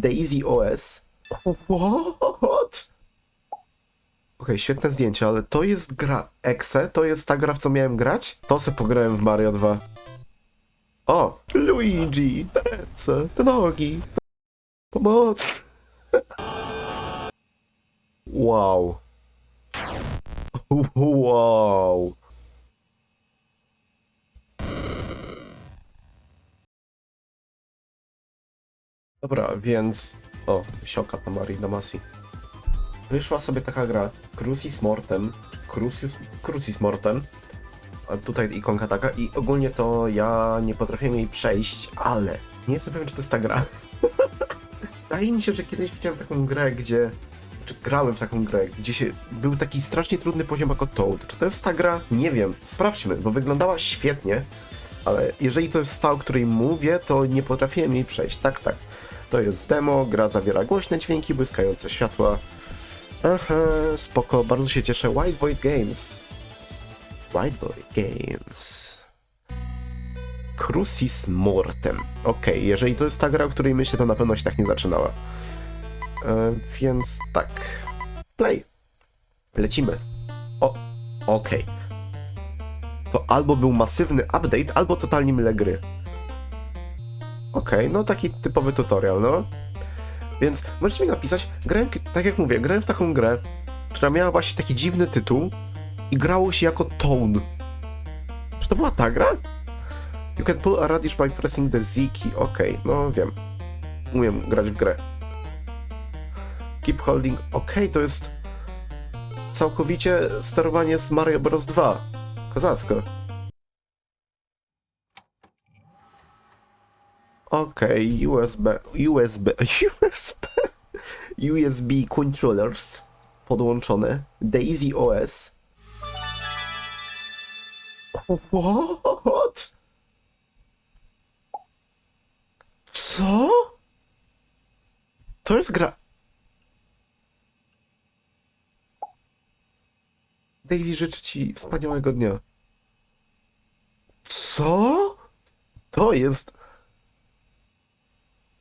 Daisy OS. What? Okej, świetne zdjęcie, ale to jest gra Exe? To jest ta gra, w co miałem grać? To se pograłem w Mario 2. O! Luigi! Te ręce, te nogi! Pomoc! Wow. Wow. Dobra, więc... O, sioka ta Marina Masi. Wyszła sobie taka gra Crucis Mortem. Crucis, Crucis Mortem. Tutaj ikonka taka i ogólnie to ja nie potrafię jej przejść, ale nie jestem pewien, czy to jest ta gra. Wydaje mi się, że kiedyś widziałem taką grę, gdzie... Czy grałem w taką grę, gdzie się, był taki strasznie trudny poziom jako Toad. Czy to jest ta gra? Nie wiem. Sprawdźmy, bo wyglądała świetnie, ale jeżeli to jest ta, o której mówię, to nie potrafiłem jej przejść. Tak, tak. To jest demo, gra zawiera głośne dźwięki, błyskające światła. Aha, spoko, bardzo się cieszę. White Void Games. White Void Games. Crucis Mortem. Okej, jeżeli to jest ta gra, o której myślę, to na pewno się tak nie zaczynała. E, więc tak. Play. Lecimy. O, okej. To albo był masywny update, albo totalnie mylę gry. Okej, no taki typowy tutorial, no. Więc możecie mi napisać, grałem, tak jak mówię, grałem w taką grę, która miała właśnie taki dziwny tytuł i grało się jako Toad. Czy to była ta gra? You can pull a radish by pressing the Z key. Okej, no wiem. Umiem grać w grę. Keep holding. Okej, to jest całkowicie sterowanie z Mario Bros. 2. Kozacko. Okej, USB, USB, USB, USB controllers podłączone, Daisy OS. What? Co? To jest gra. Daisy życzy ci wspaniałego dnia. Co? To jest.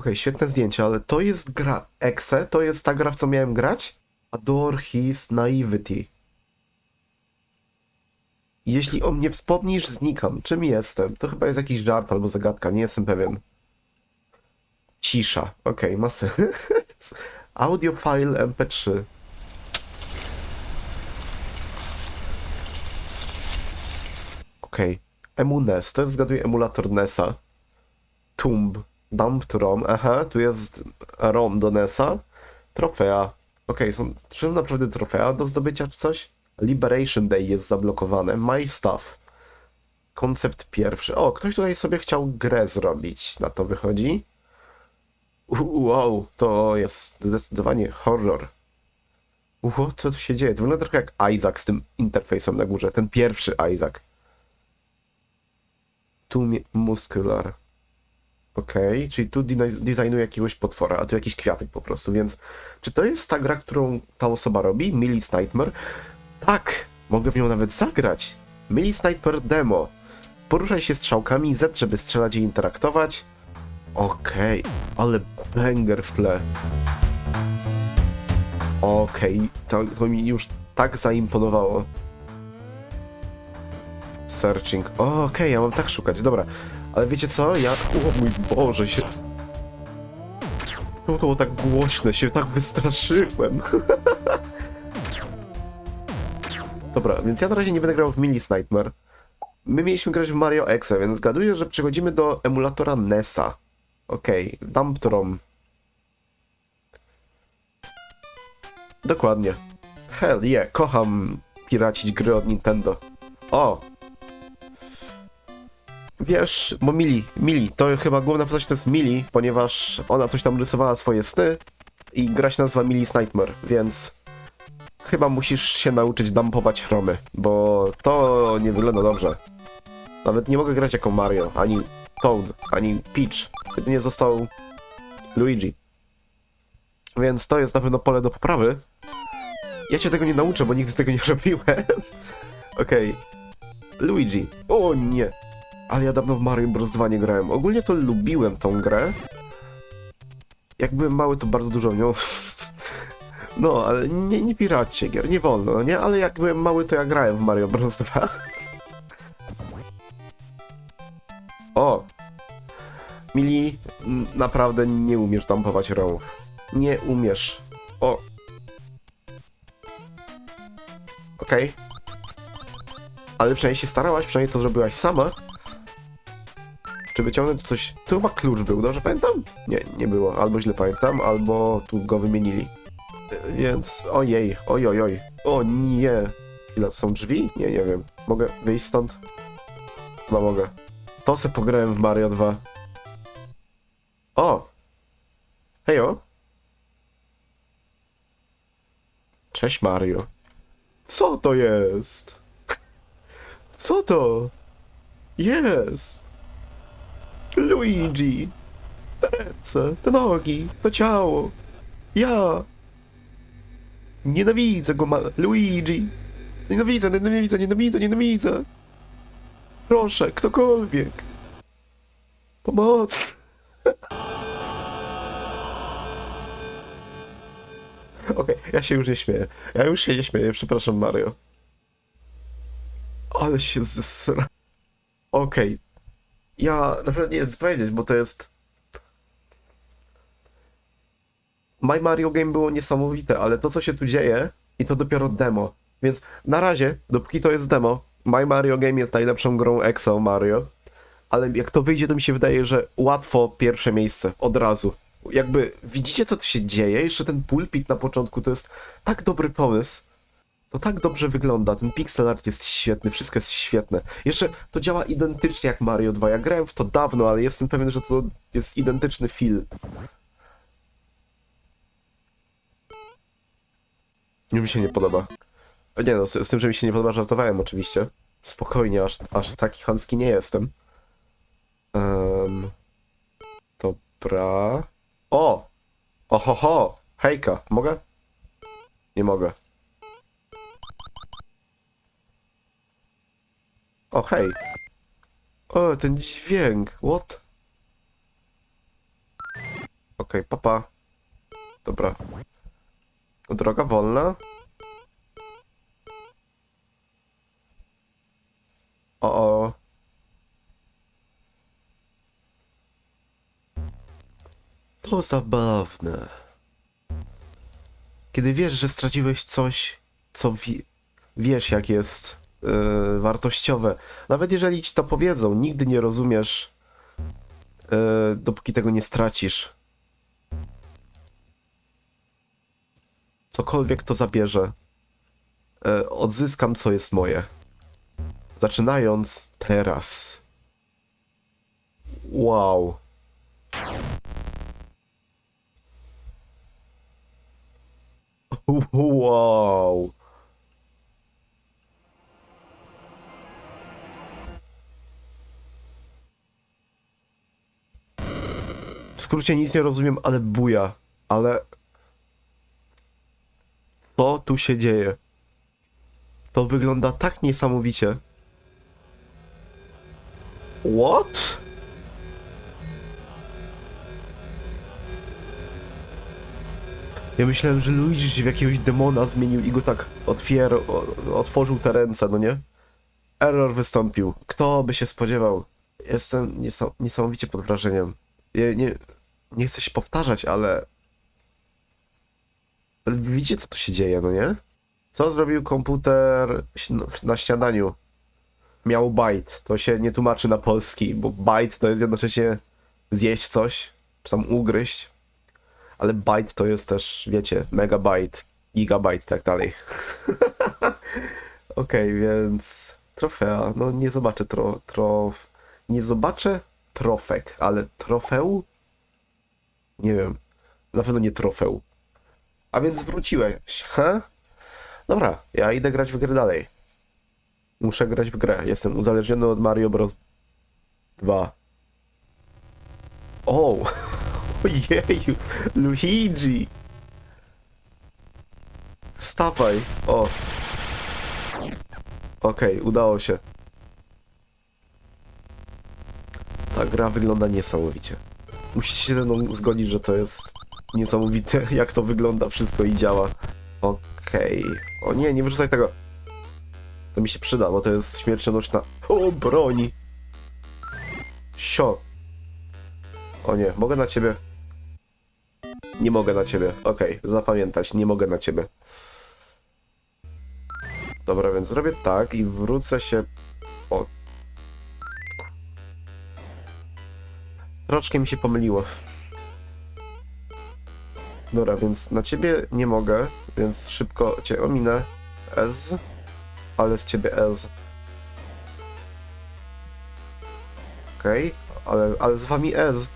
Okej, świetne zdjęcie, ale to jest gra Exe? To jest ta gra, w co miałem grać? Adore his naivety. Jeśli o mnie wspomnisz, znikam. Czym jestem? To chyba jest jakiś żart albo zagadka, nie jestem pewien. Cisza. Okej, ma sens. Audio file mp3. Okej. EmuNES, to jest zgaduję emulator NESa. Tomb. Dumped ROM, aha, tu jest ROM do NESa. Trofea. Okej, są są naprawdę trofea do zdobycia czy coś? Liberation Day jest zablokowane. My Stuff. Koncept pierwszy. O, ktoś tutaj sobie chciał grę zrobić. Na to wychodzi. Wow, to jest zdecydowanie horror. Uho, co tu się dzieje? To wygląda trochę jak Isaac z tym interfejsem na górze. Ten pierwszy Isaac. Tu muscular. Okej, czyli tu designuje jakiegoś potwora, a tu jakiś kwiatek po prostu, więc czy to jest ta gra, którą ta osoba robi? Millie's Nightmare? Tak, mogę w nią nawet zagrać. Millie's Nightmare demo. Poruszaj się strzałkami Z, żeby strzelać i interaktować. Okej, ale banger w tle. Okej, to, to mi już tak zaimponowało. Searching. Okej, ja mam tak szukać, dobra. Ale wiecie co? Ja. O mój Boże, się. To było tak głośne, się tak wystraszyłem. Dobra, więc ja na razie nie będę grał w Millie's Nightmare. My mieliśmy grać w Mario Exe, więc zgaduję, że przechodzimy do emulatora NESa. Okej, okay. Dumped ROM. Dokładnie. Hell yeah, kocham piracić gry od Nintendo. O, Wiesz, bo Mili, Mili, to chyba główna postać to jest Mili, ponieważ ona coś tam rysowała swoje sny i gra się nazywa Milli's Nightmare, więc chyba musisz się nauczyć dumpować chromy, bo to nie wygląda dobrze. Nawet nie mogę grać jako Mario, ani Toad, ani Peach. Jedynie został Luigi. Więc to jest na pewno pole do poprawy. Ja cię tego nie nauczę, bo nigdy tego nie robiłem. Okej. Okay. Luigi. O nie. Ale ja dawno w Mario Bros. 2 nie grałem. Ogólnie to lubiłem tą grę. jak byłem mały, to bardzo dużo miał. No, ale nie, nie piracie gier, nie wolno, no nie? Ale jak byłem mały, to ja grałem w Mario Bros. 2. O! Mili, naprawdę nie umiesz dampować rąk. Nie umiesz. O! Okej. Ale przynajmniej się starałaś, przynajmniej to zrobiłaś sama. Czy wyciągnąć coś... Tu chyba klucz był, dobrze pamiętam? Nie, nie było. Albo źle pamiętam, albo tu go wymienili. Y, Więc... Ojej, oj, oj, oj. O nie. Ile są drzwi? Nie, nie wiem. Mogę wyjść stąd? Chyba mogę. To se pograłem w Mario 2. O! Hejo! Cześć Mario. Co to jest? Co to? Jest! Luigi! Te ręce, te nogi, to ciało. Ja! Nienawidzę go, ma... Luigi! Nienawidzę, nienawidzę, nienawidzę, nienawidzę! Proszę, ktokolwiek! Pomoc! Okej, ja się już nie śmieję. Ja już się nie śmieję, przepraszam Mario. Ale się zesra... Okej. Ja naprawdę nie wiem co powiedzieć, bo to jest... My Mario Game było niesamowite, ale to co się tu dzieje i to dopiero demo. Więc na razie, dopóki to jest demo, My Mario Game jest najlepszą grą EXO Mario. Ale jak to wyjdzie, to mi się wydaje, że łatwo pierwsze miejsce, od razu. Jakby widzicie, co tu się dzieje? Jeszcze ten pulpit na początku to jest tak dobry pomysł. To tak dobrze wygląda, ten pixel art jest świetny, wszystko jest świetne. Jeszcze to działa identycznie jak Mario 2. Ja grałem w to dawno, ale jestem pewien, że to jest identyczny feel. Mi się nie podoba. Nie no, z, z tym, że mi się nie podoba, żartowałem oczywiście. Spokojnie, aż, aż taki chamski nie jestem. Um, dobra. O! Ohoho! Hejka, mogę? Nie mogę. O, hej. O, ten dźwięk. What? Okej, papa. Dobra. Droga wolna. O, o. To zabawne. Kiedy wiesz, że straciłeś coś, co wi- wiesz, jak jest yy, wartościowe. Nawet jeżeli ci to powiedzą, nigdy nie rozumiesz, yy, dopóki tego nie stracisz. Cokolwiek to zabierze, yy, odzyskam, co jest moje. Zaczynając teraz. Wow. Wow. W skrócie nic nie rozumiem, ale buja. Ale... Co tu się dzieje? To wygląda tak niesamowicie. What? Ja myślałem, że Luigi się w jakiegoś demona zmienił i go tak otwier otworzył te ręce, no nie? Error wystąpił. Kto by się spodziewał? Jestem niesam niesamowicie pod wrażeniem. Ja nie, nie chcę się powtarzać, ale... widzicie, co tu się dzieje, no nie? Co zrobił komputer na śniadaniu? Miał bite. To się nie tłumaczy na polski, bo bite to jest jednocześnie zjeść coś, czy tam ugryźć. Ale byte to jest też, wiecie, megabyte, gigabyte, tak dalej. Okej, więc trofea. No nie zobaczę tro, trof... Nie zobaczę trofek, ale trofeu? Nie wiem. Na pewno nie trofeu. A więc wróciłeś, he? Dobra, ja idę grać w grę dalej. Muszę grać w grę. Jestem uzależniony od Mario Bros. 2. O! Ojeju! Luigi! Wstawaj! O! Okej, udało się. Ta gra wygląda niesamowicie. Musicie się ze mną zgodzić, że to jest Niesamowite, jak to wygląda wszystko i działa. Okej. O nie, nie wyrzucaj tego. To mi się przyda, bo to jest śmiercionośna... O, broni! Sio. O nie, mogę na ciebie... Nie mogę na ciebie. Okej, zapamiętać, nie mogę na ciebie. Dobra, więc zrobię tak i wrócę się... O. Troszkę mi się pomyliło. Dobra, więc na ciebie nie mogę, więc szybko cię ominę. S. Ale z ciebie S. Okej, ale, ale z wami S.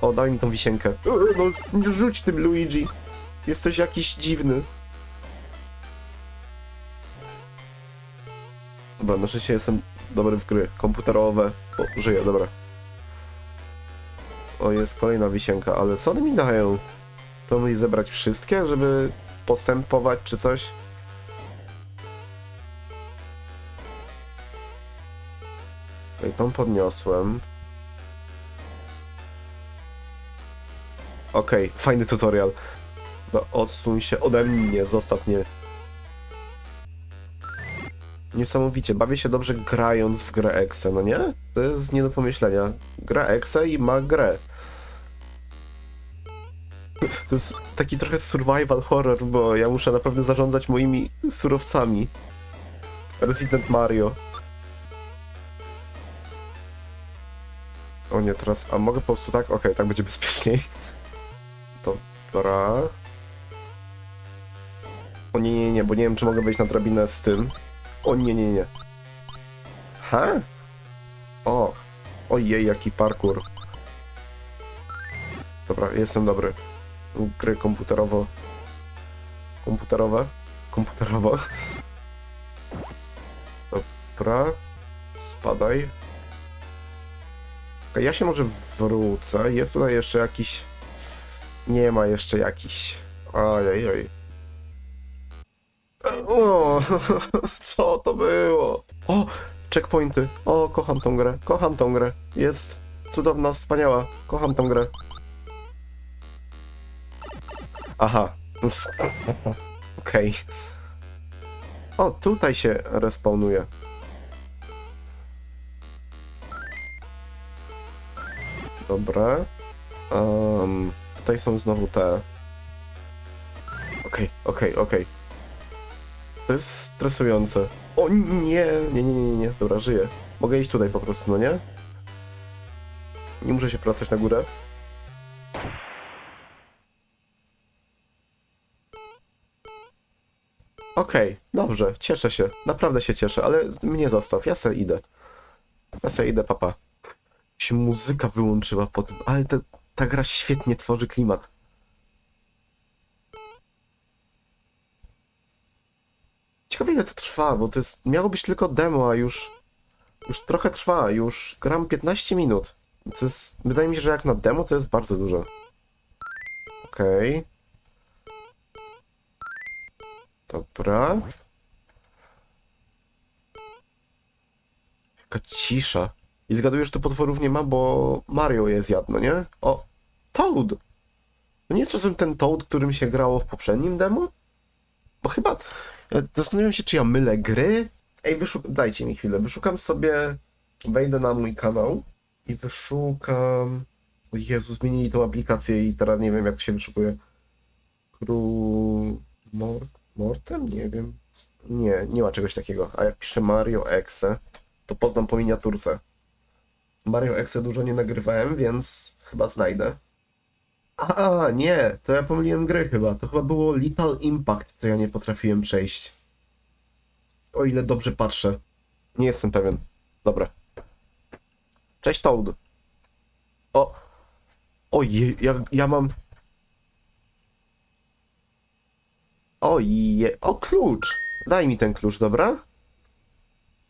O, daj mi tą wisienkę. E, No, rzuć tym, Luigi. Jesteś jakiś dziwny. Dobra, na szczęście jestem dobry w gry komputerowe. O, żyję, dobra. O, jest kolejna wisienka, ale co one mi dają? Planuję zebrać wszystkie, żeby postępować czy coś? Okej, tą podniosłem. Okej, fajny tutorial. No, odsuń się ode mnie, zostaw mnie. Niesamowicie, bawię się dobrze grając w grę Exe, no nie? To jest nie do pomyślenia. Gra Exe i ma grę. To jest taki trochę survival horror, bo ja muszę naprawdę zarządzać moimi surowcami. Resident Mario. O nie, teraz... A mogę po prostu tak? Okej, tak będzie bezpieczniej. Dobra. O nie, nie, nie, bo nie wiem, czy mogę wejść na drabinę z tym. O nie, nie, nie. Ha? O. Ojej, jaki parkour. Dobra, jestem dobry. Gry komputerowo. Komputerowe? Komputerowo. Dobra. Spadaj. Ja się może wrócę. Jest tutaj jeszcze jakiś... Nie ma jeszcze jakiś... Ojej, oj. O, co to było? O, checkpointy. O, kocham tą grę. Kocham tą grę. Jest cudowna, wspaniała. Kocham tą grę. Aha. Okej. O, tutaj się respawnuje. Dobra. Um, tutaj są znowu te. Okej, okej, okej. To jest stresujące. O nie, nie, nie, nie, nie. Dobra, żyję. Mogę iść tutaj po prostu, no nie? Nie muszę się wracać na górę. Okej, dobrze, cieszę się. Naprawdę się cieszę, ale mnie zostaw, ja se idę. Ja se idę, papa. Się muzyka wyłączyła po tym, ale ta, ta gra świetnie tworzy klimat. Ciekawe ile to trwa, bo to jest, miało być tylko demo, a już, już trochę trwa, już gram 15 minut. To jest, wydaje mi się, że jak na demo to jest bardzo dużo. Okej. Dobra. Jaka cisza. I zgaduję, że tu potworów nie ma, bo Mario je zjadł, no nie? O, Toad! No nie jest czasem ten Toad, którym się grało w poprzednim demo? Bo chyba... ja Zastanawiam się, czy ja mylę gry? Ej, wyszuk... dajcie mi chwilę. Wyszukam sobie... Wejdę na mój kanał i wyszukam... O Jezu, zmienili tą aplikację i teraz nie wiem, jak to się wyszukuje. Kru... Mor... Mortem? Nie wiem. Nie, nie ma czegoś takiego. A jak piszę Mario Exe, to poznam po miniaturce. Mario Exe dużo nie nagrywałem, więc chyba znajdę. A, nie, to ja pomyliłem gry chyba. To chyba było Little Impact, co ja nie potrafiłem przejść. O ile dobrze patrzę. Nie jestem pewien. Dobra. Cześć Toad. O. Ojej, ja, ja mam... Oje, o klucz. Daj mi ten klucz, dobra?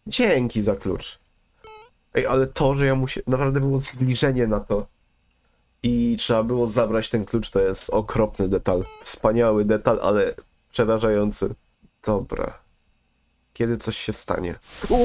Dzięki za klucz. Ej, ale to, że ja muszę... Naprawdę było zbliżenie na to. I trzeba było zabrać ten klucz, to jest okropny detal. Wspaniały detal, ale przerażający. Dobra. Kiedy coś się stanie? O,